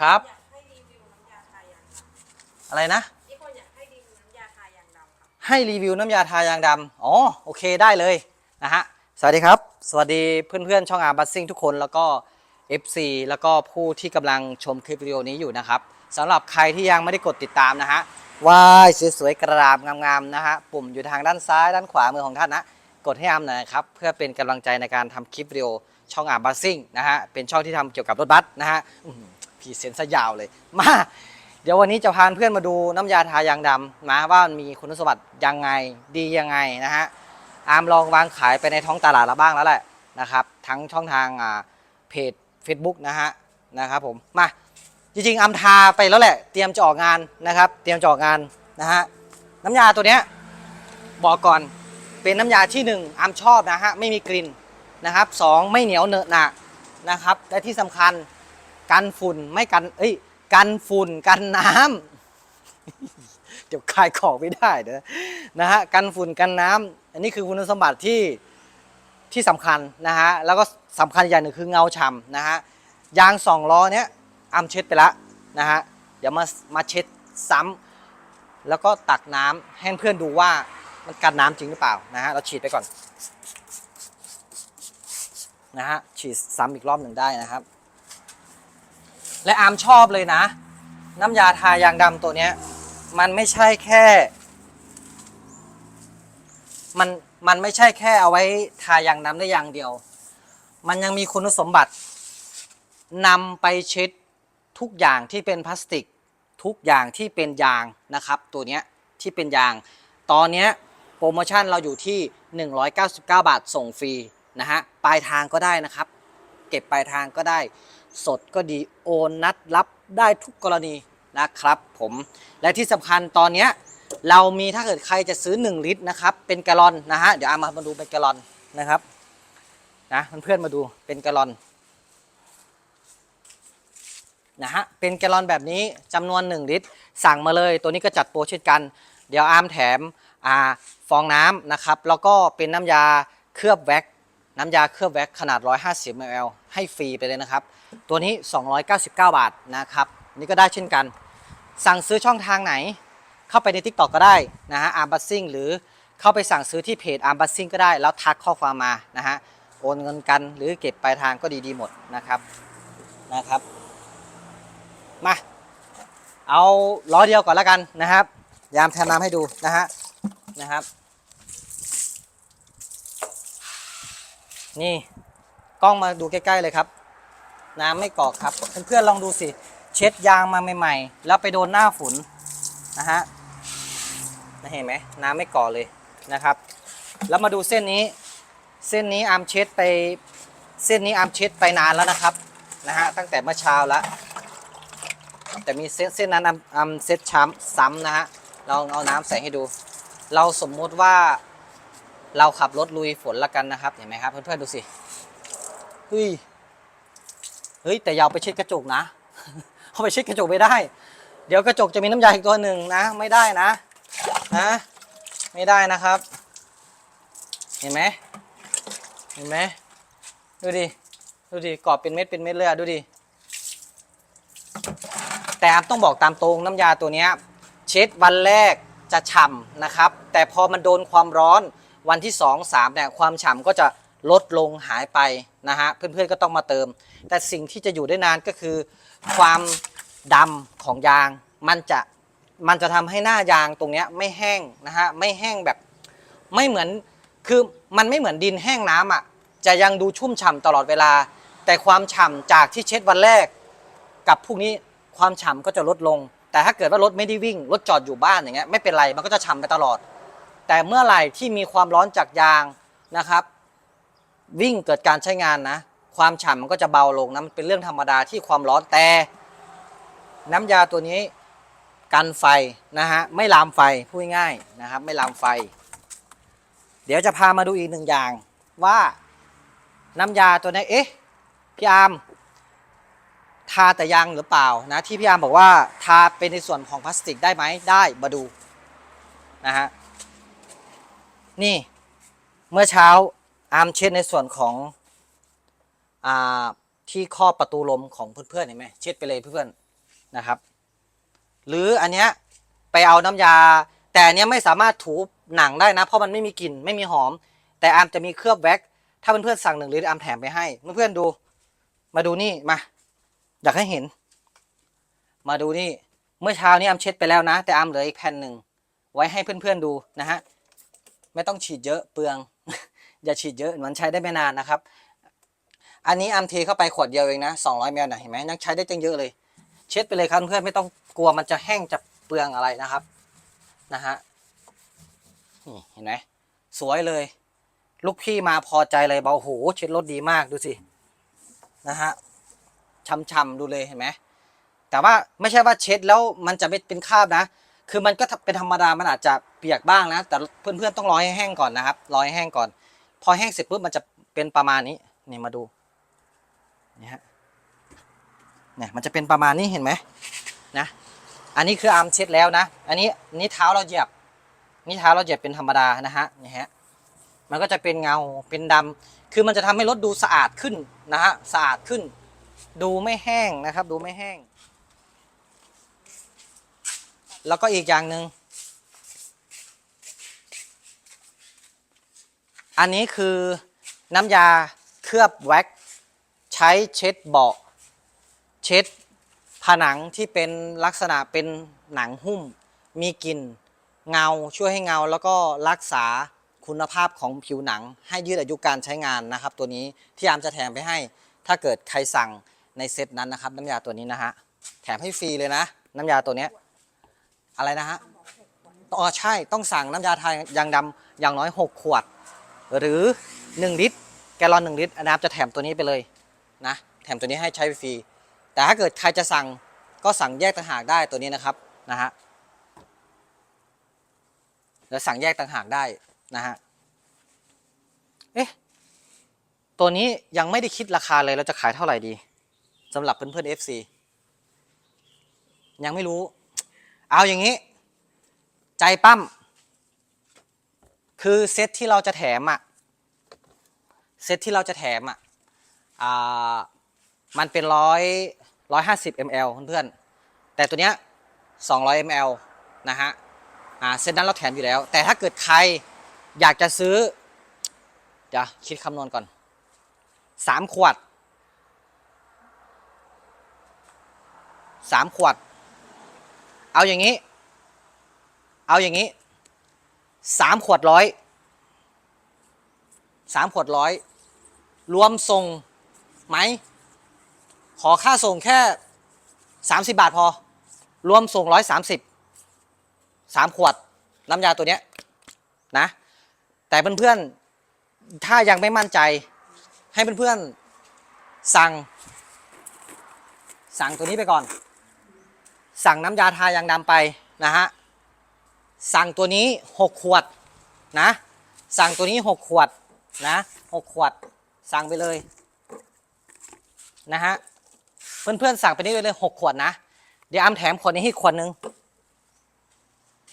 ครับอยากให้รีวิวน้ำยาทายางดอะไรนะำนี่คนอยากให้รีวิวน้ำยาทายางดำครับให้รีวิวน้ำยาทายางดำอ๋อ โอเคได้เลยนะฮะ สวัสดีครับ สวัสดีเพื่อนๆ ช่องอาร์บัสซิ่งทุกคนแล้วก็ FC แล้วก็ผู้ที่กำลังชมคลิปวิดีโอนี้อยู่นะครับสำหรับใครที่ยังไม่ได้กดติดตามนะฮะว่ายสวยๆกระดาบงามๆนะฮะปุ่มอยู่ทางด้านซ้ายด้านขวามือของท่านนะกดให้อามหน่อยนะครับ เพื่อเป็นกำลังใจในการทำคลิปวิดีโอช่องอาร์บัสซิ่งนะฮะเป็นช่องที่ทำเกี่ยวกับรถบัสนะฮะ อื้อหือพรีเซนซะยาวเลย มา เดี๋ยววันนี้จะพาเพื่อนมาดูน้ำยาทายางดำนะว่ามันมีคุณสมบัติยังไงดียังไงนะฮะอาร์มลองวางขายไปในท้องตลาดแล้วบ้างแล้วแหละนะครับ ทั้งช่องทางอ่าเพจ Facebook นะฮะนะครับผมมาจริงๆอามทาไปแล้วแหละ เตรียมจะออกงานนะครับ เตรียมจะออกงานนะฮะน้ำยาตัวเนี้ยบอกก่อนเป็นน้ำยาที่หนึ่งอามชอบนะฮะไม่มีกลิ่นนะครับสองไม่เหนียวเนอะหนะนะครับและที่สำคัญ กันฝุ่นไม่กัน เอ้ย กันฝุ่นกันน้ำเดี๋ยวคายของไม่ได้เด้อนะฮะกันฝุ่นกันน้ำอันนี้คือคุณสมบัติที่ที่สำคัญนะฮะแล้วก็สำคัญอีกอย่างหนึ่งคือเงาฉ่ำนะฮะยางสองล้อเนี้ยอัมเช็ดไปละนะฮะเดี๋ยวมามาเช็ดซ้ำแล้วก็ตักน้ำให้เพื่อนดูว่ามันกันน้ำจริงหรือเปล่านะฮะเราฉีดไปก่อนนะฮะฉีดซ้ำอีกรอบหนึ่งได้นะครับ และอาร์มชอบเลยนะ น้ำยาทายางดำตัวเนี้ย มันไม่ใช่แค่ มันมันไม่ใช่แค่เอาไว้ทายางดำได้อย่างเดียว มันยังมีคุณสมบัตินำไปเช็ดทุกอย่างที่เป็นพลาสติก ทุกอย่างที่เป็นยางนะครับ ตัวเนี้ยที่เป็นยาง ตอนเนี้ยโปรโมชั่นเราอยู่ที่ 199 บาทส่งฟรีนะฮะปลายทางก็ได้นะครับ เก็บปลายทางก็ได้ สดก็ดีโอนนัดรับได้ทุกกรณีนะครับผมและที่สำคัญตอนนี้เรามีถ้าเกิดใครจะซื้อ 1 ลิตรนะครับเป็นแกลลอนนะฮะเดี๋ยวเอามามาดูเป็นแกลลอนนะครับนะเพื่อนๆมาดูเป็นแกลลอนนะฮะเป็นแกลลอนแบบนี้จำนวน 1 ลิตร สั่งมาเลย ตัวนี้ก็จัดโปรเช่นกัน เดี๋ยวอาร์มแถมอ่าฟองน้ำนะครับ แล้วก็เป็นน้ำยาเคลือบแว็ก น้ำยาเคลือบแว็กขนาด 150 ml ให้ฟรีไปเลยนะครับ ตัวนี้ 299 บาทนะครับนี่ก็ได้เช่นกัน สั่งซื้อช่องทางไหน เข้าไปใน TikTok ก็ได้นะฮะอาร์บัสซิ่งหรือเข้าไปสั่งซื้อที่เพจอาร์บัสซิ่งก็ได้ แล้วทักข้อความมานะฮะโอนเงินกันหรือเก็บปลายทางก็ดีๆหมดนะครับนะครับ มา เอาล้อเดียวก่อนแล้วกันนะครับ ยามแทนน้ำให้ดูนะฮะนะครับ นี่กล้องมาดูใกล้ๆเลยครับ น้ำไม่เกาะครับ เพื่อนๆลองดูสิ เช็ดยางมาใหม่ๆ แล้วไปโดนหน้าฝุ่นนะฮะเห็นไหมน้ำไม่เกาะเลยนะครับ แล้วมาดูเส้นนี้ เส้นนี้อาร์มเช็ดไป เส้นนี้อาร์มเช็ดไปนานแล้วนะครับนะฮะตั้งแต่เมื่อเช้าแล้วแต่มีเส้นเส้นนั้นอาร์มเซ็ตช้ำซ้ำนะฮะเราเอาน้ำใส่ให้ดู เราสมมุติว่า เราขับรถลุยฝนละกันนะครับ เห็นไหมครับ เพื่อนๆดูสิ เฮ้ย เฮ้ย แต่ยาวไปเช็ดกระจกนะ เอาไปเช็ดกระจกไม่ได้ เดี๋ยวกระจกจะมีน้ำยาอีกตัวหนึ่งนะ ไม่ได้นะ นะ ไม่ได้นะครับ เห็นไหม เห็นไหม ดูดิ ดูดิ กรอบเป็นเม็ดเป็นเม็ดเลยดูดิ แต่ต้องบอกตามตรงน้ำยาตัวเนี้ยเช็ดวันแรกจะฉ่ำนะครับ แต่พอมันโดนความร้อน วันที่ 2 3เนี่ยความฉ่ำก็จะลดลงหายไปนะฮะเพื่อนๆก็ต้องมาเติม แต่สิ่งที่จะอยู่ได้นานก็คือ ความดำของยางมันจะมันจะทำให้หน้ายางตรงนี้ไม่แห้งนะฮะไม่แห้งแบบไม่เหมือนคือมันไม่เหมือนดินแห้งน้ำอะจะยังดูชุ่มฉ่ำตลอดเวลา แต่ความฉ่ำจากที่เช็ดวันแรก กับพวกนี้ความฉ่ำก็จะลดลง แต่ถ้าเกิดว่ารถไม่ได้วิ่งรถจอดอยู่บ้านอย่างเงี้ยไม่เป็นไรมันก็จะฉ่ำไปตลอด แต่เมื่อไหร่ที่มีความร้อนจากยางนะครับ วิ่งเกิดการใช้งานนะ ความฉ่ำมันก็จะเบาลงนะมันเป็นเรื่องธรรมดาที่ความร้อนแต่ น้ำยาตัวนี้กันไฟนะฮะไม่ลามไฟพูดง่ายนะครับ ไม่ลามไฟ เดี๋ยวจะพามาดูอีกหนึ่งอย่างว่าน้ำยาตัวนี้เอ๊ะพี่อาร์มทาแต่ยางหรือเปล่านะที่พี่อาร์มบอกว่าทาเป็นในส่วนของพลาสติกได้ไหมได้มาดูนะฮะ นี่เมื่อเช้าอาร์มเช็ดในส่วนของอ่าที่ครอบประตูลมของเพื่อนๆเห็นไหมเช็ดไปเลยเพื่อนๆนะครับ หรืออันเนี้ยไปเอาน้ำยา แต่อันเนี้ยไม่สามารถถูหนังได้นะ เพราะมันไม่มีกลิ่นไม่มีหอม แต่อาร์มจะมีเคลือบแว็กซ์ถ้าเพื่อนๆสั่งหนึ่งลิตรอาร์มแถมไปให้เพื่อนๆดู มาดูนี่มา อยากให้เห็น มาดูนี่เมื่อเช้านี้อาร์มเช็ดไปแล้วนะ แต่อาร์มเหลืออีกแผ่นหนึ่งไว้ให้เพื่อนๆดูนะฮะ ไม่ต้องฉีดเยอะเปลือง อย่าฉีดเยอะมันใช้ได้ไม่นานนะครับ อันนี้อาร์มเทเข้าไปขวดเดียวเองนะ200มลนะเห็นไหมยังใช้ได้จังเยอะเลย เช็ดไปเลยครับเพื่อนไม่ต้องกลัวมันจะแห้งจะเปลืองอะไรนะครับนะฮะนี่เห็นไหมสวยเลย ลูกพี่มาพอใจเลยเบาโหเช็ดรถดีมากดูสินะฮะช่ำๆดูเลยเห็นไหมแต่ว่าไม่ใช่ว่าเช็ดแล้วมันจะไม่เป็นคราบนะ คือมันก็เป็นธรรมดามันอาจจะเปียกบ้างนะ แต่เพื่อนๆต้องรอให้แห้งก่อนนะครับรอให้แห้งก่อน พอแห้งเสร็จปุ๊บมันจะเป็นประมาณนี้นี่มาดูนี่ฮะเนี่ยมันจะเป็นประมาณนี้เห็นไหมนะอันนี้คืออาร์มเช็ดแล้วนะ อันนี้นี่เท้าเราเหยียบนี่เท้าเราเหยียบเป็นธรรมดานะฮะนี่ฮะมันก็จะเป็นเงาเป็นดำคือมันจะทำให้รถดูสะอาดขึ้นนะฮะสะอาดขึ้น ดูไม่แห้งนะครับ ดูไม่แห้ง แล้วก็อีกอย่างหนึ่งอันนี้คือน้ำยาเคลือบแว็กใช้เช็ดเบาะเช็ดผนังที่เป็นลักษณะเป็นหนังหุ้ม มีกลิ่นเงาช่วยให้เงาแล้วก็รักษาคุณภาพของผิวหนัง ให้ยืดอายุการใช้งานนะครับ ตัวนี้ที่อามจะแถมไปให้ ถ้าเกิดใครสั่งในเซตนั้นนะครับ น้ำยาตัวนี้นะฮะแถมให้ฟรีเลยนะ น้ำยาตัวเนี้ย อะไรนะฮะอ๋อใช่ต้องสั่งน้ำยาทายางดำอย่างน้อย 6 ขวด หรือ 1 ลิตร แกลลอน 1 ลิตรอนามจะแถมตัวนี้ไปเลยนะแถมตัวนี้ให้ใช้ฟรี แต่ถ้าเกิดใครจะสั่งก็สั่งแยกต่างหากได้ตัวนี้นะครับนะฮะแล้วสั่งแยกต่างหากได้นะฮะเอ๊ะตัวนี้ยังไม่ได้คิดราคาเลยเราจะขายเท่าไหร่ดีสำหรับเพื่อนๆ FC ยังไม่รู้ เอาอย่างนี้ ใจปั้ม คือเซตที่เราจะแถมอะเซตที่เราจะแถมอะอ่ามันเป็นร้อยร้อยห้าสิบมลเพื่อนๆแต่ตัวเนี้ยสองร้อยมลนะฮะอ่าเซตนั้นเราแถมอยู่แล้ว แต่ถ้าเกิดใครอยากจะซื้อเดี๋ยวคิดคำนวณก่อนสามขวดสามขวด เอาอย่างนี้ เอาอย่างนี้สามขวดร้อยสามขวดร้อยรวมส่งไหม ขอค่าส่งแค่30บาทพอ รวมส่ง130 3ขวดน้ำยาตัวเนี้ยนะ แต่เพื่อนๆ ถ้ายังไม่มั่นใจ ให้เพื่อนๆ สั่ง สั่งตัวนี้ไปก่อน สั่งน้ำยาทายางดำไปนะฮะสั่งตัวนี้ 6 ขวดนะสั่งตัวนี้ 6 ขวดนะ6ขวดสั่งไปเลยนะฮะเพื่อนๆสั่งไปนี่เลย 6 ขวดนะ เดี๋ยวอ้ำแถมขวดนี้ให้ขวดหนึ่ง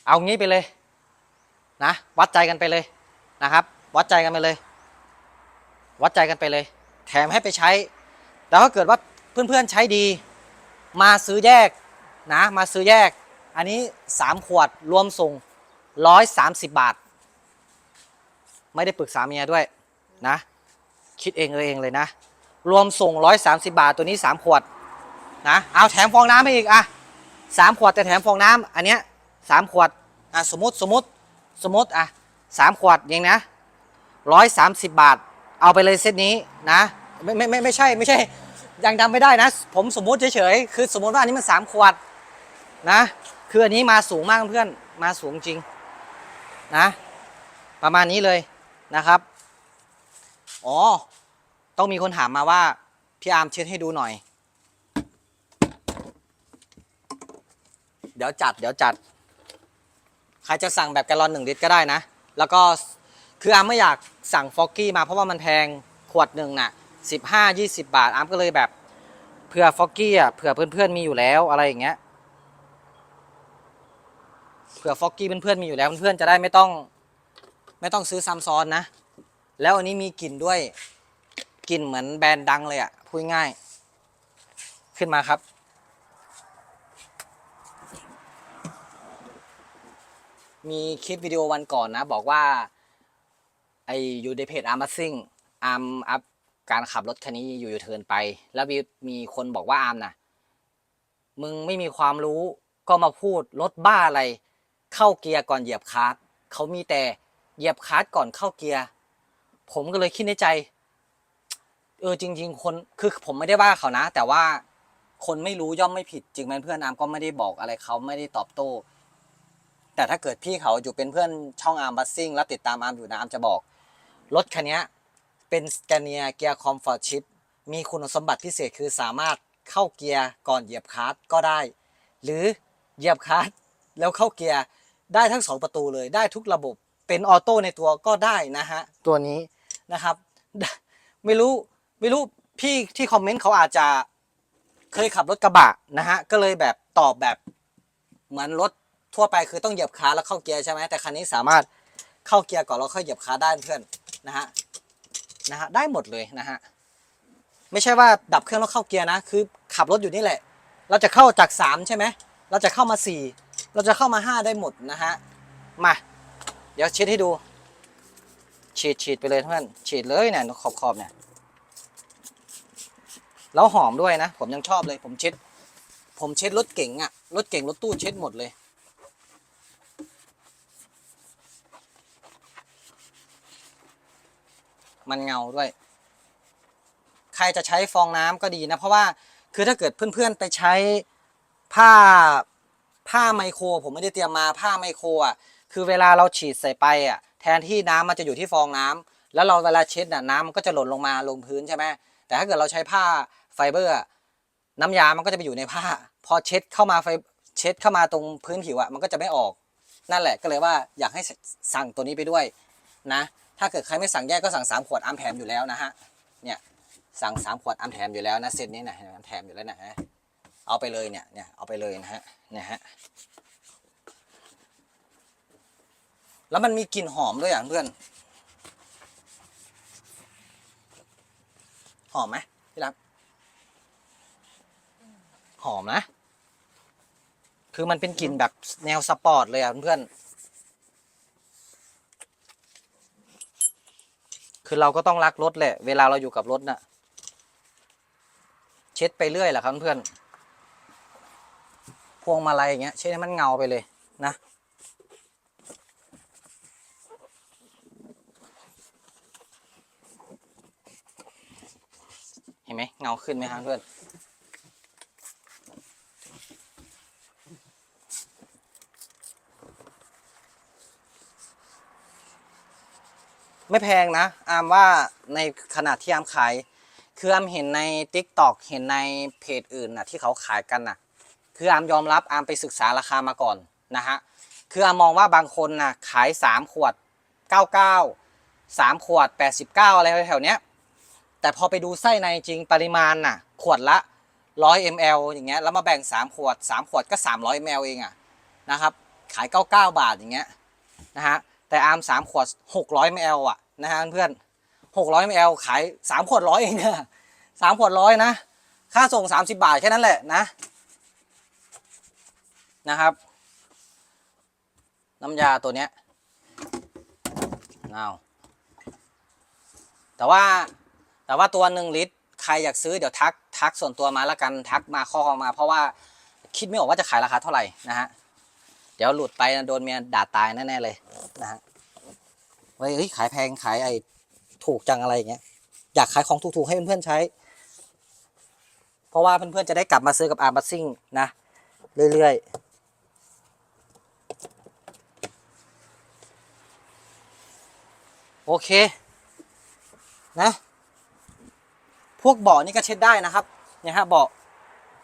เอางี้ไปเลยนะวัดใจกันไปเลยนะครับ วัดใจกันไปเลย วัดใจกันไปเลย แถมให้ไปใช้แต่ถ้าเกิดว่าเพื่อนๆใช้ดี มาซื้อแยก นะมาซื้อแยก อันนี้ 3 ขวดรวมส่ง 130 บาท ไม่ได้ปรึกษาเมียด้วยนะ คิดเองเลยเองเลยนะ รวมส่ง 130 บาทตัวนี้ 3 ขวดนะเอาแถมฟองน้ำไปอีกอะสามขวดแต่แถมฟองน้ำอันเนี้ยสามขวดอะสมมติสมมติสมมติอะสามขวดเองนะร้อยสามสิบบาท เอาไปเลยเซตนี้นะไม่ไม่ไม่ไม่ใช่ไม่ใช่ยังดำไม่ได้นะ ผมสมมติเฉยๆคือสมมติว่าอันนี้มันสามขวด นะ คืออันนี้มาสูงมากเพื่อน มาสูงจริงนะ ประมาณนี้เลยนะครับ อ๋อ ต้องมีคนถามมาว่า พี่อาร์มเช็ดให้ดูหน่อย เดี๋ยวจัด เดี๋ยวจัด ใครจะสั่งแบบแกลลอนหนึ่งลิตรก็ได้นะ แล้วก็ คืออาร์มไม่อยากสั่งฟอกกี้มาเพราะว่ามันแพง ขวดหนึ่งน่ะสิบห้ายี่สิบาท อาร์มก็เลยแบบ เผื่อฟอกกี้อะ เผื่อเพื่อนๆมีอยู่แล้วอะไรอย่างเงี้ย เผื่อฟอกกี้เพื่อนๆมีอยู่แล้วเพื่อนๆจะได้ไม่ต้องไม่ต้องซื้อซัมซอนนะ แล้วอันนี้มีกลิ่นด้วยกลิ่นเหมือนแบรนด์ดังเลยอะ่ะพูดง่าย ขึ้นมาครับ มีคลิปวิดีโอวันก่อนนะ บอกว่าไออยู่ในเพจอาร์มาซิ่งอาร์มอัพการขับรถคันนี้อยู่อยู่เทินไป แล้วมีคนบอกว่าอาร์มนะมึงไม่มีความรู้ก็มาพูดรถบ้าอะไร เข้าเกียร์ก่อนเหยียบคลัตช์เขามีแต่เหยียบคลัตช์ก่อนเข้าเกียร์ ผมก็เลยคิดในใจ เออจริง ๆ คนคือผมไม่ได้ว่าเขานะ แต่ว่าคนไม่รู้ย่อมไม่ผิดจริงไหมเพื่อนอาร์มก็ไม่ได้บอกอะไรเขาไม่ได้ตอบโต้ แต่ถ้าเกิดพี่เขาอยู่เป็นเพื่อนช่องอาร์มบัสซิ่งแล้วติดตามอาร์มอยู่นะอาร์มจะบอก รถคันนี้เป็นสแกเนียเกียร์คอมฟอร์ตชิพมีคุณสมบัติพิเศษคือสามารถเข้าเกียร์ก่อนเหยียบคลัตช์ก็ได้ หรือเหยียบคลัตช์แล้วเข้าเกียร์ ได้ทั้งสองประตูเลยได้ทุกระบบเป็นออโต้ในตัวก็ได้นะฮะตัวนี้นะครับ ไม่รู้ไม่รู้พี่ที่คอมเมนต์เขาอาจจะเคยขับรถกระบะนะฮะก็เลยแบบตอบแบบเหมือนรถทั่วไปคือต้องเหยียบคลัตช์แล้วเข้าเกียร์ใช่ไหมแต่คันนี้สามารถเข้าเกียร์ก่อนแล้วค่อยเหยียบคลัตช์ได้เพื่อนนะฮะนะฮะได้หมดเลยนะฮะไม่ใช่ว่าดับเครื่องแล้วเข้าเกียร์นะ คือขับรถอยู่นี่แหละ เราจะเข้าจากสามใช่ไหมเราจะเข้ามาสี่ เราจะเข้ามาห้าได้หมดนะฮะ มา เดี๋ยวเช็ดให้ดู ฉีดฉีดไปเลยเพื่อน ฉีดเลยเนี่ยขอบขอบเนี่ย แล้วหอมด้วยนะ ผมยังชอบเลย ผมเช็ด ผมเช็ดรถเก๋งอะรถเก๋งรถตู้เช็ดหมดเลย มันเงาด้วย ใครจะใช้ฟองน้ำก็ดีนะ เพราะว่า คือถ้าเกิดเพื่อนๆไปใช้ผ้า ผ้าไมโครผมไม่ได้เตรียมมาผ้าไมโครอะคือเวลาเราฉีดใส่ไปอะแทนที่น้ำมันจะอยู่ที่ฟองน้ำแล้วเราเวลาเช็ดน่ะน้ำมันก็จะหล่นลงมาลงพื้นใช่ไหมแต่ถ้าเกิดเราใช้ผ้าไฟเบอร์ น้ำยามันก็จะไปอยู่ในผ้า พอเช็ดเข้ามาไฟเช็ดเข้ามาตรงพื้นผิวอะมันก็จะไม่ออก นั่นแหละก็เลยว่าอยากให้สั่งตัวนี้ไปด้วยนะ ถ้าเกิดใครไม่สั่งแยกก็สั่งสามขวดอัมแถมอยู่แล้วนะฮะเนี่ยสั่งสามขวดอัมแถมอยู่แล้วนะเซตนี้นะอัมแถมอยู่แล้วนะฮะ เอาไปเลยเนี่ยเนี่ยเอาไปเลยนะฮะเนี่ยฮะแล้วมันมีกลิ่นหอมด้วยอะเพื่อน หอมไหมพี่รักหอมนะ คือมันเป็นกลิ่นแบบแนวสปอร์ตเลยอะเพื่อนคือเราก็ต้องรักรถแหละ เวลาเราอยู่กับรถน่ะ เช็ดไปเรื่อยแหละครับเพื่อน พวงมาลัยอย่างเงี้ยเช็ดให้มันเงาไปเลยนะเห็นไหมเงาขึ้นไหมครับเพื่อนไม่แพงนะอามว่าในขนาดที่อามขาย คืออามเห็นใน t ิ k t o k เห็นในเพจอื่นนะที่เขาขายกันนะ คืออามยอมรับอามไปศึกษาราคามาก่อนนะฮะคืออามมองว่าบางคนนะขาย 3 ขวด 99 3 ขวด 89 อะไรแถวเนี้ยแต่พอไปดูไส้ในจริงปริมาณน่ะขวดละ 100 ml อย่างเงี้ยแล้วมาแบ่ง 3 ขวด 3 ขวดก็ 300 ml เองอะนะครับขาย 99 บาทอย่างเงี้ยนะฮะแต่อาร์ม3ขวด 600 ml อะนะฮะเพื่อน600 ml ขาย 3 ขวดร้อยเองเนี่ย3ขวดร้อยนะ ค่าส่ง 30 บาทแค่นั้นแหละนะ นะครับ น้ำยาตัวเนี้ยเอาแต่ว่าแต่ว่าตัวหนึ่งลิตรใครอยากซื้อเดี๋ยวทักทักส่วนตัวมาแล้วกันทักมาข้อความมา เพราะว่าคิดไม่ออกว่าจะขายราคาเท่าไหร่นะฮะเดี๋ยวหลุดไปโดนเมียด่าตายแน่ๆเลยนะฮะเฮ้ยเฮ้ยขายแพงขายไอ้ถูกจังอะไรอย่างเงี้ยอยากขายของถูกๆให้เพื่อนๆใช้ เพราะว่าเพื่อนๆจะได้กลับมาซื้อกับอาร์บัสซิ่งนะเรื่อยๆ โอเค นะ พวกเบาะนี่ก็เช็ดได้นะครับ เนี่ยฮะเบาะ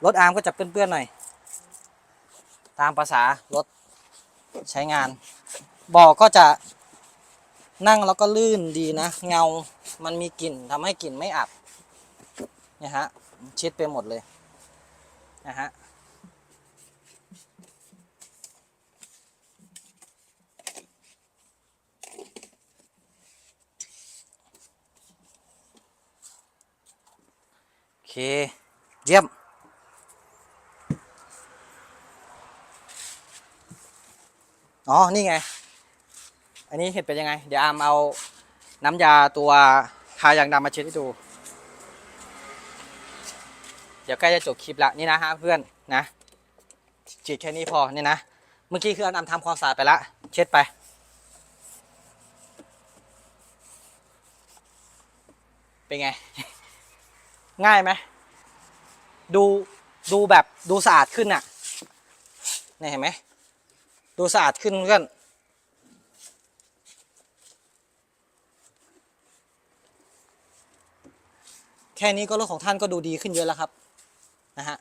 รถอาร์มก็จะเปื้อนๆหน่อย ตามภาษารถใช้งานเบาะก็จะนั่งแล้วก็ลื่นดีนะ เงา มันมีกลิ่นทำให้กลิ่นไม่อับ เนี่ยฮะเช็ดไปหมดเลย นะฮะ เค เยี่ยม อ๋อ นี่ไง อันนี้เห็นเป็นยังไง เดี๋ยวอามเอาน้ำยาตัวทายางดำมาเช็ดให้ดู เดี๋ยวใกล้จะจบคลิปละนี่นะฮะเพื่อนนะฉีดแค่นี้พอนี่นะ เมื่อกี้คืออามทำความสะอาดไปละ เช็ดไปเป็นไง ง่ายไหมดูดูแบบดูสะอาดขึ้นน่ะนี่เห็นไหมดูสะอาดขึ้นเพื่อนแค่นี้ก็รถของท่านก็ดูดีขึ้นเยอะแล้วครับนะฮะ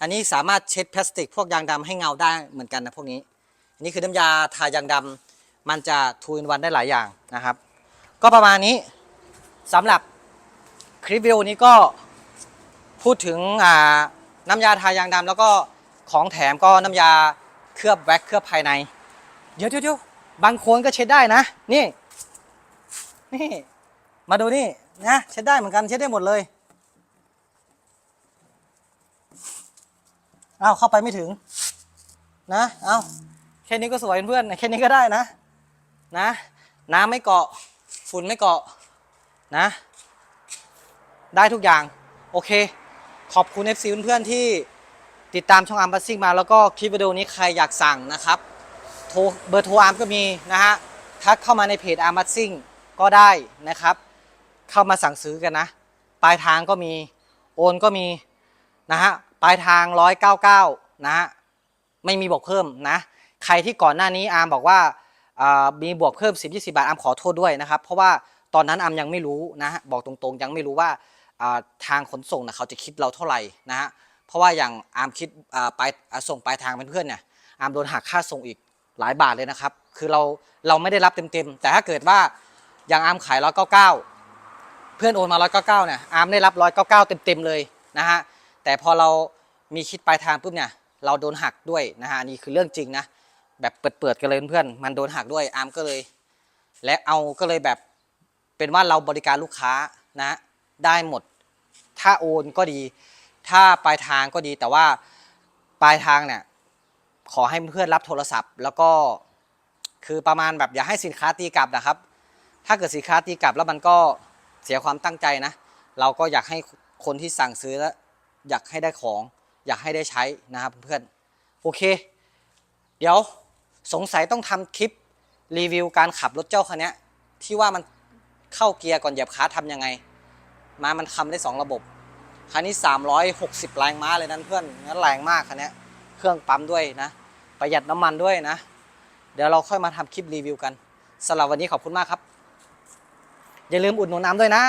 อันนี้สามารถเช็ดพลาสติก พวกยางดำให้เงาได้เหมือนกันนะพวกนี้ อันนี้คือน้ำยาทายางดำมันจะทูอินวันได้หลายอย่างนะครับ ก็ประมาณนี้สำหรับคลิปวิดีโอนี้ก็ พูดถึงน้ำยาทายางดำแล้วก็ของแถมก็น้ำยาเคลือบแว็กเคลือบภายในเดี๋ยวเดี๋ยวเดี๋ยวบางคนก็เช็ดได้นะ นี่ นี่ มาดูนี่นะเช็ดได้เหมือนกันเช็ดได้หมดเลยเอาเข้าไปไม่ถึง นะ เอาแค่นี้ก็สวยเพื่อนแค่นี้ก็ได้นะ นะ น้ำไม่เกาะฝุ่นไม่เกาะนะ ได้ทุกอย่าง โอเค ขอบคุณ FC เพื่อนๆที่ติดตามช่องอาร์มบัสซิ่งมาแล้วก็คลิปวิดีโอนี้ใครอยากสั่งนะครับโทรเบอร์โทรอาร์มก็มีนะฮะทักเข้ามาในเพจอาร์มบัสซิ่งก็ได้นะครับ เข้ามาสั่งซื้อกันนะ ปลายทางก็มีโอนก็มีนะฮะปลายทาง 199 นะฮะไม่มีบวกเพิ่มนะ ใครที่ก่อนหน้านี้อาร์มบอกว่ามีบวกเพิ่ม 10 20 บาทอาร์มขอโทษด้วยนะครับ เพราะว่าตอนนั้นอาร์มยังไม่รู้นะบอกตรงๆ ยังไม่รู้ว่า ทางขนส่งนะเขาจะคิดเราเท่าไหร่นะฮะเพราะว่าอย่างอาร์มคิดอ่าปส่งปลายทางเป็นเพื่อนเนี่ยอาร์มโดนหักค่าส่งอีกหลายบาทเลยนะครับ คือเราเราไม่ได้รับเต็มๆ แต่ถ้าเกิดว่าอย่างอาร์มขาย199เก้าเก้าเพื่อนโอนมา199เก้าเก้าเนี่ยอาร์มได้รับ199เก้าเก้าเต็มๆเลยนะฮะแต่พอเรามีคิดปลายทางปุ๊บเนี่ยเราโดนหักด้วยนะฮะนนี่คือเรื่องจริงนะแบบเปิดๆกันเลยเพื่อนมันโดนหักด้วยอาร์มก็เลย และเอาก็เลยแบบเป็นว่าเราบริการลูกค้านะ ได้หมด ถ้าโอนก็ดี ถ้าปลายทางก็ดี แต่ว่าปลายทางเนี่ยขอให้เพื่อนรับโทรศัพท์ แล้วก็คือประมาณแบบอย่าให้สินค้าตีกลับนะครับ ถ้าเกิดสินค้าตีกลับแล้วมันก็เสียความตั้งใจนะ เราก็อยากให้คนที่สั่งซื้อแล้วอยากให้ได้ของ อยากให้ได้ใช้นะครับเพื่อนโอเค เดี๋ยวสงสัยต้องทำคลิปรีวิวการขับรถเจ้าคันนี้ที่ว่ามันเข้าเกียร์ก่อนเหยียบคลัตช์ทำยังไง มามันทำได้สองระบบ คันนี้ 360 แรงม้าเลยนั้นเพื่อนงั้นแรงมากคันนี้เครื่องปั๊มด้วยนะ ประหยัดน้ำมันด้วยนะ เดี๋ยวเราค่อยมาทำคลิปรีวิวกันสำหรับวันนี้ขอบคุณมากครับ อย่าลืมอุดหนุนน้ำด้วยนะ